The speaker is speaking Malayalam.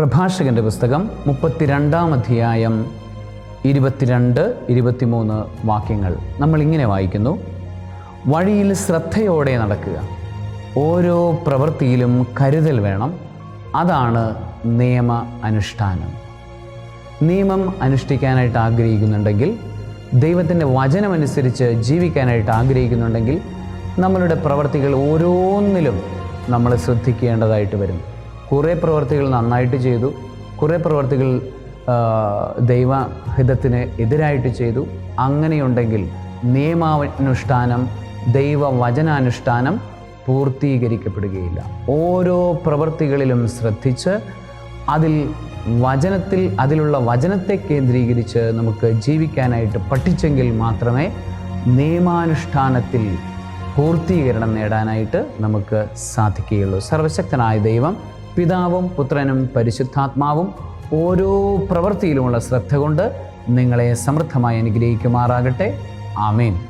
പ്രഭാഷകന്റെ പുസ്തകം മുപ്പത്തിരണ്ടാം അധ്യായം ഇരുപത്തിരണ്ട് ഇരുപത്തിമൂന്ന് വാക്യങ്ങൾ നമ്മൾ ഇങ്ങനെ വായിക്കുന്നു. വഴിയിൽ ശ്രദ്ധയോടെ നടക്കുക. ഓരോ പ്രവൃത്തിയിലും കരുതൽ വേണം. അതാണ് നിയമ അനുഷ്ഠാനം. നിയമം അനുഷ്ഠിക്കാനായിട്ട് ആഗ്രഹിക്കുന്നുണ്ടെങ്കിൽ ദൈവത്തിന്റെ വചനമനുസരിച്ച് ജീവിക്കാനായിട്ട് ആഗ്രഹിക്കുന്നുണ്ടെങ്കിൽ നമ്മളുടെ പ്രവർത്തികൾ ഓരോന്നിലും നമ്മൾ ശ്രദ്ധിക്കേണ്ടതായിട്ട് വരും. കുറേ പ്രവർത്തികൾ നന്നായിട്ട് ചെയ്തു. കുറേ പ്രവർത്തികൾ ദൈവഹിതത്തിന് എതിരായിട്ട് ചെയ്തു. അങ്ങനെയുണ്ടെങ്കിൽ നിയമാനുഷ്ഠാനം ദൈവവചനാനുഷ്ഠാനം പൂർത്തീകരിക്കപ്പെടുകയില്ല. ഓരോ പ്രവൃത്തികളിലും ശ്രദ്ധിച്ച് അതിൽ വചനത്തിൽ അതിലുള്ള വചനത്തെ കേന്ദ്രീകരിച്ച് നമുക്ക് ജീവിക്കാനായിട്ട് പഠിച്ചെങ്കിൽ മാത്രമേ നിയമാനുഷ്ഠാനത്തിൽ പൂർത്തീകരണം നേടാനായിട്ട് നമുക്ക് സാധിക്കുകയുള്ളൂ. സർവശക്തനായ ദൈവം പിതാവും പുത്രനും പരിശുദ്ധാത്മാവും ഓരോ പ്രവൃത്തിയിലുമുള്ള ശ്രദ്ധ കൊണ്ട് നിങ്ങളെ സമൃദ്ധമായി അനുഗ്രഹിക്കുമാറാകട്ടെ. ആമേൻ.